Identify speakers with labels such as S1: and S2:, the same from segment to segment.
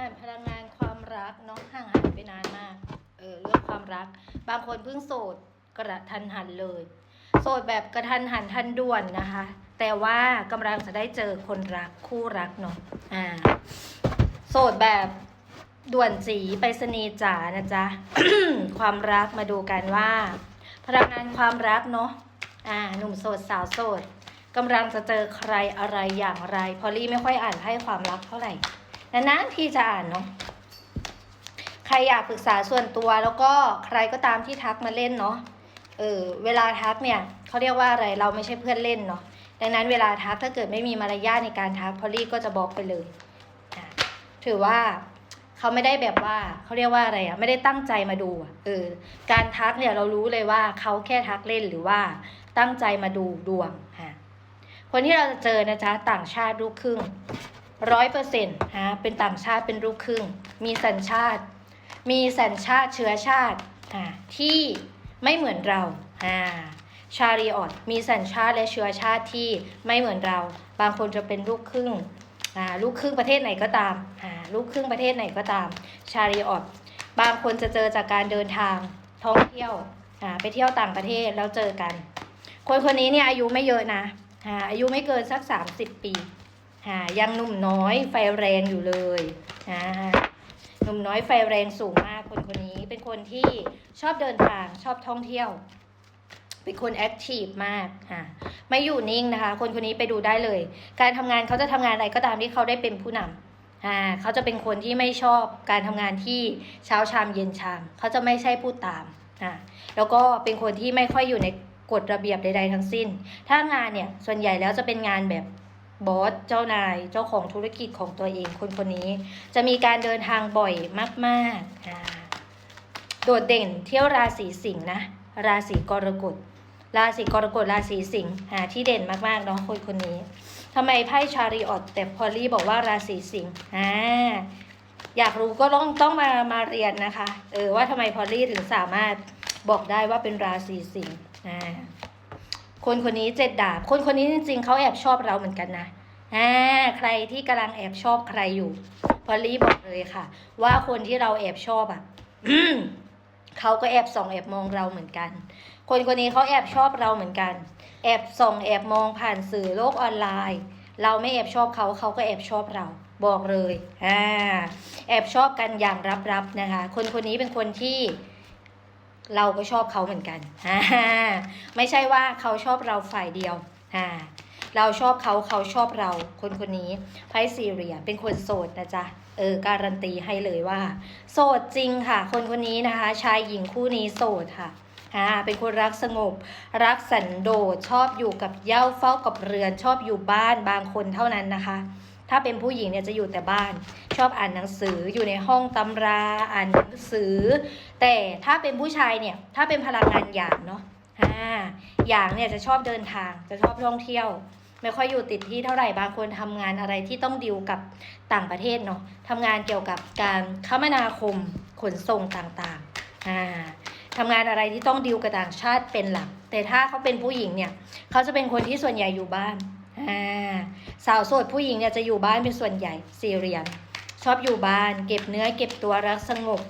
S1: ่านพลังงานความรักน้องห่างหายไปนานมากเออเรื่องความรัก บางคนเพิ่งโสดกระทันหันเลย โสดแบบกระทันหันทันด่วนนะคะ แต่ว่ากำลังจะได้เจอคนรักคู่รักเนาะอ่าโสดแบบด่วนจีไปสนีจ๋านะจ๊ะความรักมาดูกันว่า พลังงานความรักเนาะอ่าหนุ่มโสดสาวโสดกำลังจะเจอใครอะไรอย่างไร พอลลี่ไม่ค่อยอ่านให้ความรักเท่าไหร่ นานๆที่จะอ่านเนาะใครอยากปรึกษาส่วนตัวแล้วก็ใครก็ตามที่ทักมาเล่นเนาะเออเวลาทักเนี่ยเขาเรียกว่าอะไรเราไม่ใช่เพื่อนเล่นเนาะดังนั้นเวลาทักถ้าเกิดไม่มีมารยาทในการทักพอลลี่ก็จะบล็อกไปเลยถือว่าเขาไม่ได้แบบว่าเขาเรียกว่าอะไรอะไม่ได้ตั้งใจมาดูเออการทักเนี่ยเรารู้เลยว่าเขาแค่ทักเล่นหรือว่าตั้งใจมาดูดวงฮะคนที่เราจะเจอนะจ๊ะต่างชาติลูกครึ่ง ร้อยเปอร์เซ็นต์ฮะเป็นต่างชาติเป็นลูกครึ่ง มีสัญชาติ มีสัญชาติเชื้อชาติอ่าที่ไม่เหมือนเราอ่าชาริออตมีสัญชาติและเชื้อชาติที่ไม่เหมือนเรา บางคนจะเป็นลูกครึ่งอ่าลูกครึ่งประเทศไหนก็ตามอ่าลูกครึ่งประเทศไหนก็ตาม ชาริออตบางคนจะเจอจากการเดินทางท่องเที่ยวอ่าไปเที่ยวต่างประเทศแล้วเจอกัน คนคนนี้เนี่ยอายุไม่เยอะนะอ่าอายุไม่เกินสัก 30 ปี อ่ายังหนุ่มน้อยไฟแรงอยู่เลยอ่าหนุ่มน้อยไฟแรงสูงมากคนคนนี้ เป็นคนที่ชอบเดินทางชอบท่องเที่ยว เป็นคนแอคทีฟมากอะไม่อยู่นิ่งนะคะ คนคนนี้ไปดูได้เลย การทำงานเขาจะทำงานอะไรก็ตามที่เขาได้เป็นผู้นำอ่าเขาจะเป็นคนที่ไม่ชอบการทำงานที่เช้าชามเย็นชาม เขาจะไม่ใช่พูดตามอ่าแล้วก็เป็นคนที่ไม่ค่อยอยู่ในกฎระเบียบใด ๆ ทั้งสิ้น ถ้างานเนี่ยส่วนใหญ่แล้วจะเป็นงานแบบ บอสเจ้านายเจ้าของธุรกิจของตัวเองคนคนนี้ จะมีการเดินทางบ่อยมากๆโดดเด่นเที่ยวราศีสิงห์นะราศีกรกฎราศีกรกฎราศีสิงห์อ่าที่เด่นมากๆเนาะคนคนนี้ทำไมไพ่ชาริออตแต่พอลลี่บอกว่าราศีสิงห์อ่าอยากรู้ก็ต้องต้องมามาเรียนนะคะ เออว่าทำไมพอลลี่ถึงสามารถบอกได้ว่าเป็นราศีสิงห์อ่าคนคนนี้เจ็ดดาบ คนคนนี้จริงๆเขาแอบชอบเราเหมือนกันนะ อ่าใครที่กำลังแอบชอบใครอยู่พอลลี่บอกเลยค่ะ ว่าคนที่เราแอบชอบอะเขาก็แอบส่องแอบมองเราเหมือนกัน คนคนนี้เขาแอบชอบเราเหมือนกัน แอบส่องแอบมองผ่านสื่อโลกออนไลน์ เราไม่แอบชอบเขาเขาก็แอบชอบเรา บอกเลยอ่าแอบชอบกันอย่างลับๆนะคะ คนคนนี้เป็นคนที่เราก็ชอบเขาเหมือนกันอ่าไม่ใช่ว่าเขาชอบเราฝ่ายเดียว อ่า เราชอบเขาเขาชอบเราคนคนนี้ไพ่ซีเรียเป็นคนโสดนะจ๊ะเออการันตีให้เลยว่า โสดจริงค่ะ คนคนนี้นะคะ ชายหญิงคู่นี้โสดค่ะอ่าเป็นคนรักสงบ รักสันโดษชอบอยู่กับเย้าเฝ้ากับเรือน ชอบอยู่บ้านบางคนเท่านั้นนะคะ ถ้าเป็นผู้หญิงเนี่ยจะอยู่แต่บ้าน ชอบอ่านหนังสืออยู่ในห้องตำราอ่านหนังสือ แต่ถ้าเป็นผู้ชายเนี่ยถ้าเป็นพลังงานหยางเนาะอ่าหยางเนี่ยจะชอบเดินทางจะชอบท่องเที่ยว ไม่ค่อยอยู่ติดที่เท่าไหร่บางคนทำงานอะไรที่ต้องดิวกับต่างประเทศเนาะทำงานเกี่ยวกับการคมนาคมขนส่งต่างๆอ่าทำงานอะไรที่ต้องดิวกับต่างชาติเป็นหลัก แต่ถ้าเขาเป็นผู้หญิงเนี่ยเขาจะเป็นคนที่ส่วนใหญ่อยู่บ้านอ่าสาวโสดผู้หญิงเนี่ยจะอยู่บ้านเป็นส่วนใหญ่ซีเรียนชอบอยู่บ้าน เก็บเนื้อเก็บตัวรักสงบ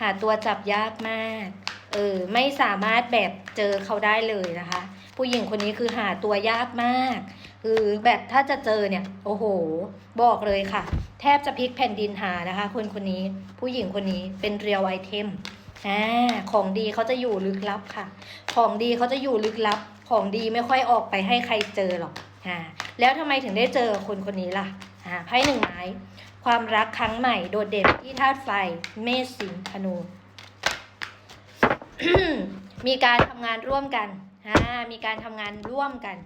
S1: หาตัวจับยากมากเออไม่สามารถแบบเจอเขาได้เลยนะคะ ผู้หญิงคนนี้คือหาตัวยากมาก คือแบบถ้าจะเจอเนี่ย โอ้โห บอกเลยค่ะ แทบจะพลิกแผ่นดินหานะคะ คนคนนี้ผู้หญิงคนนี้เป็นเรียวไอเทมอ่าของดีเขาจะอยู่ลึกลับค่ะ ของดีเขาจะอยู่ลึกลับ ของดีไม่ค่อยออกไปให้ใครเจอหรอกอ่าแล้วทำไมถึงได้เจอคนคนนี้ล่ะอ่าไพ่หนึ่งไม้ความรักครั้งใหม่โดดเด่นที่ธาตุไฟเมษสิงธนู มีการทำงานร่วมกันอ่ามีการทำงานร่วมกัน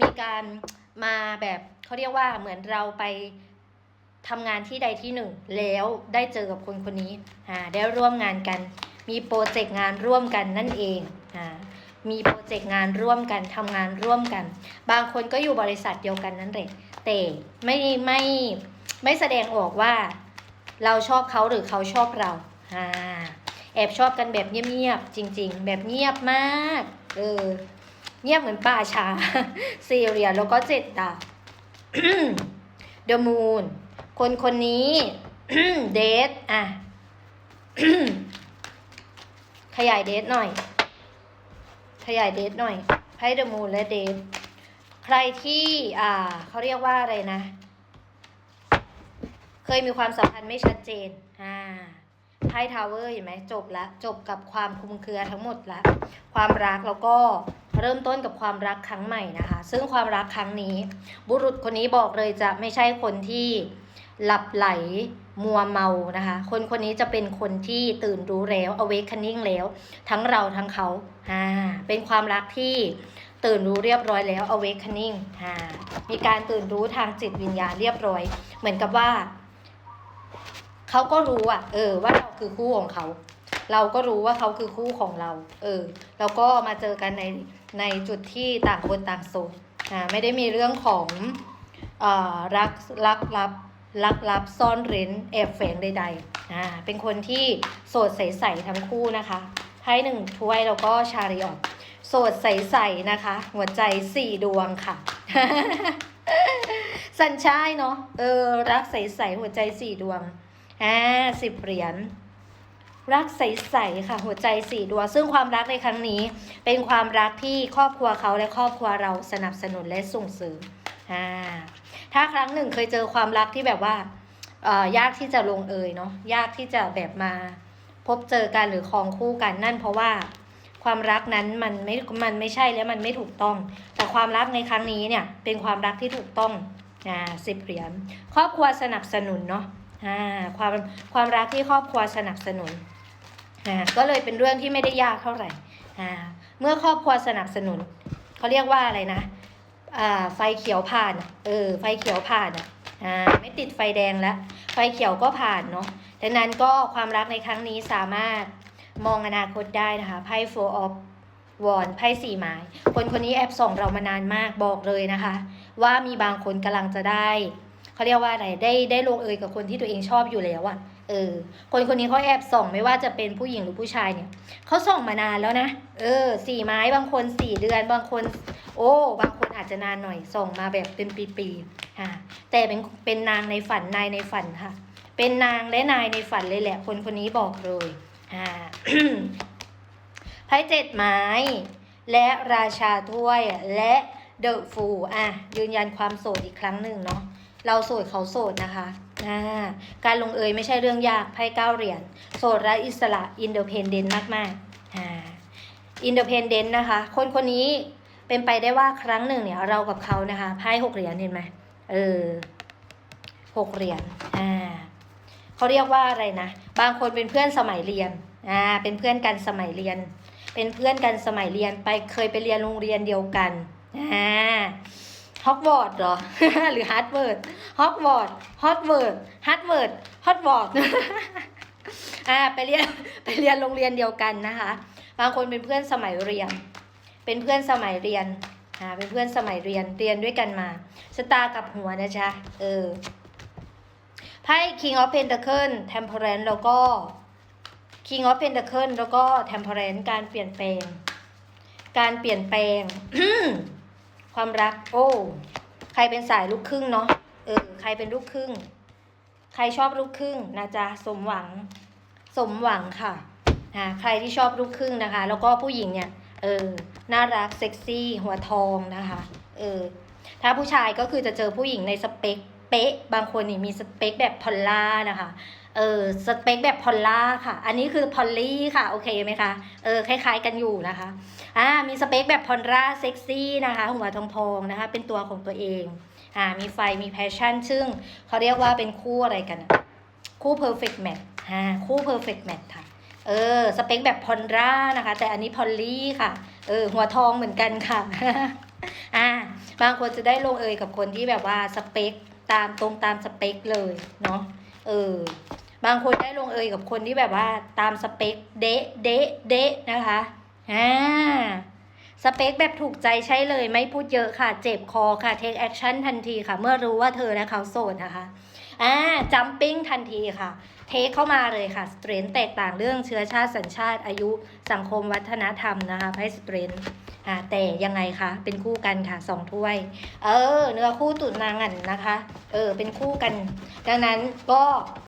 S1: มีการ มาแบบเขาเรียกว่าเหมือนเราไปทำงานที่ใดที่หนึ่ง แล้วได้เจอกับคนคนนี้อ่าได้ร่วมงานกัน มีโปรเจกต์งานร่วมกันนั่นเองอ่ามีโปรเจกต์งานร่วมกันทำงานร่วมกัน บางคนก็อยู่บริษัทเดียวกันนั่นแหละแต่ไม่ไม่ไม่แสดงออกว่าเราชอบเขาหรือเขาชอบเราอ่าแอบชอบกันแบบเงียบๆจริง ๆ แบบเงียบมากเออ เงียบเหมือนป่าชาซีเรียแล้วก็เจ็ดดาบเดอะมูนคนคนนี้เดทอะขยายเดทหน่อย ขยายเดทหน่อยไพ่เดอะมูนและเดทใครที่อ่าเขาเรียกว่าอะไรนะ เคยมีความสัมพันธ์ไม่ชัดเจนอ่าไพ่ทาวเวอร์เห็นไหมจบละจบกับความคุมเครือทั้งหมดละ ความรักแล้วก็ เริ่มต้นกับความรักครั้งใหม่นะคะ ซึ่งความรักครั้งนี้ บุรุษคนนี้บอกเลยจะไม่ใช่คนที่หลับไหลมัวเมานะคะ คนคนนี้จะเป็นคนที่ตื่นรู้แล้ว awakening แล้ว ทั้งเราทั้งเขาอ่าเป็นความรักที่ตื่นรู้เรียบร้อยแล้ว awakening อ่ามีการตื่นรู้ทางจิตวิญญาณเรียบร้อย เหมือนกับว่าเขาก็รู้อะ เออ ว่าเราคือคู่ของเขา เราก็รู้ว่าเขาคือคู่ของเรา เออ แล้วก็มาเจอกันใน ในจุดที่ต่างคนต่างสดอ่าไม่ได้มีเรื่องของอรักรักลับลักลับซ่อนเร้นแอบแฝงใดๆอ่าเป็นคนที่โสดใสๆทั้งคู่นะคะไพ่หนึ่งถ้วยแล้วก็ชาริออตโสดใสๆนะคะ หัวใจสี่ดวงค่ะ สัญชายเนาะเออรักใสๆหัวใจสี่ดวงอ่าสิบเหรียญ รักใสๆค่ะหัวใจสี่ดวงซึ่งความรักในครั้งนี้ เป็นความรักที่ครอบครัวเขาและครอบครัวเราสนับสนุนและส่งเสริมอ่าถ้าครั้งหนึ่งเคยเจอความรักที่แบบว่าเอ่อยากที่จะลงเอยเนาะยากที่จะแบบมาพบเจอกันหรือครองคู่กันนั่นเพราะว่าความรักนั้นมันไม่ มันไม่ใช่และมันไม่ถูกต้อง แต่ความรักในครั้งนี้เนี่ยเป็นความรักที่ถูกต้องอ่าสิบเหรียญครอบครัวสนับสนุนเนาะอ่าความความรักที่ครอบครัวสนับสนุน ก็เลยเป็นเรื่องที่ไม่ได้ยากเท่าไหร่เมื่อครอบครัวสนับสนุนเขาเรียกว่าอะไรนะไฟเขียวผ่านเออไฟเขียวผ่านอะอ่าไม่ติดไฟแดงแล้วไฟเขียวก็ผ่านเนาะดังนั้นก็ความรักในครั้งนี้สามารถมองอนาคตได้นะคะไพ่ four of วอนไพ่สี่ไม้คนคนนี้แอบส่องเรามานานมากบอกเลยนะคะ ว่ามีบางคนกำลังจะได้เขาเรียกว่าอะไรได้ได้ลงเอยกับคนที่ตัวเองชอบอยู่แล้วอะ เออ คนคนนี้เขาแอบส่องไม่ว่าจะเป็นผู้หญิงหรือผู้ชายเนี่ยเขาส่องมานานแล้วนะ เออสี่ไม้บางคนสี่เดือนบางคน โอ้บางคนอาจจะนานหน่อยส่องมาแบบเป็นปีๆอ่าแต่เป็นเป็นนางในฝันนายในฝันค่ะ เป็นนางและนายในฝันเลยแหละ คนคนนี้บอกเลยอ่าไพ่เจ็ดไม้ และราชาถ้วยและเดอะฟูอะยืนยันความโสดอีกครั้งหนึ่งเนาะเราโสดเขาโสดนะคะ การลงเอยไม่ใช่เรื่องยากไพ่เก้าเหรียญโสดและอิสระอินเด p เพนเดนต์มากๆอินเด p เพนเดนต์นะคะ คนคนนี้เป็นไปได้ว่าครั้งหนึ่งเนี่ยเรากับเขานะคะไพ่หกเหรียญเห็นไหมเออหกเหรียญอ่าเขาเรียกว่าอะไรนะบางคนเป็นเพื่อนสมัยเรียนอ่าเป็นเพื่อนกันสมัยเรียน เป็นเพื่อนกันสมัยเรียนไปเคยไปเรียนโรงเรียนเดียวกันอ่า ฮอกวอตส์เหรอ หรือฮาร์ดเวิร์ดฮอกวอตส์ฮอตเวิร์ดฮาร์ดเวิร์ดฮอตวอตส์อ่าไปเรียนไปเรียนโรงเรียนเดียวกันนะคะ บางคนเป็นเพื่อนสมัยเรียน เป็นเพื่อนสมัยเรียนอ่าเป็นเพื่อนสมัยเรียนเรียนด้วยกันมาชะตากับหัวนะจ๊ะเออไพ่ King of Pentacle Temperance แล้วก็ King of Pentacle แล้วก็ Temperance การเปลี่ยนแปลง การเปลี่ยนแปลง ความรัก โอ้ใครเป็นสายลูกครึ่งเนาะเออใครเป็นลูกครึ่ง ใครชอบลูกครึ่งนะจ๊ะสมหวัง สมหวังค่ะอ่าใครที่ชอบลูกครึ่งนะคะ แล้วก็ผู้หญิงเนี่ยเออน่ารักเซ็กซี่หัวทองนะคะเออถ้าผู้ชายก็คือจะเจอผู้หญิงในสเปคเป๊ะบางคนนี่มีสเปคแบบพอลล่านะคะ เออสเปคแบบพอลล่าค่ะ อันนี้คือพอลลี่ค่ะ โอเคไหมคะเออคล้าย ๆ กันอยู่นะคะอ่ามีสเปคแบบพอลล่าเซ็กซี่นะคะ หัวทองทองนะคะ เป็นตัวของตัวเองอ่ามีไฟมีแพชชั่น ซึ่งเขาเรียกว่าเป็นคู่อะไรกัน คู่ perfect match อ่าคู่ perfect match ค่ะเออสเปคแบบพอลล่านะคะ แต่อันนี้พอลลี่ค่ะเออหัวทองเหมือนกันค่ะอ่าบางคนจะได้ลงเอยกับคนที่แบบว่าสเปคตามตรงตามสเปคเลยเนาะเออ บางคนได้ลงเอยกับคนที่แบบว่าตามสเปคเดะเดะเดะนะคะอ่าสเปคแบบถูกใจใช่เลย ไม่พูดเยอะค่ะ เจ็บคอค่ะเทคแอคชั่นทันทีค่ะ เมื่อรู้ว่าเธอและเขาโสดนะคะอ่าจัมปิ้งทันทีค่ะ เทคเข้ามาเลยค่ะสเตรนแตกต่างเรื่องเชื้อชาติสัญชาติอายุสังคมวัฒนธรรมนะคะไพ่สเตรนอ่าแต่ยังไงคะเป็นคู่กันค่ะสองถ้วย เออ เนื้อคู่ตุนนางอันนะคะ เออ เป็นคู่กัน ดังนั้นก็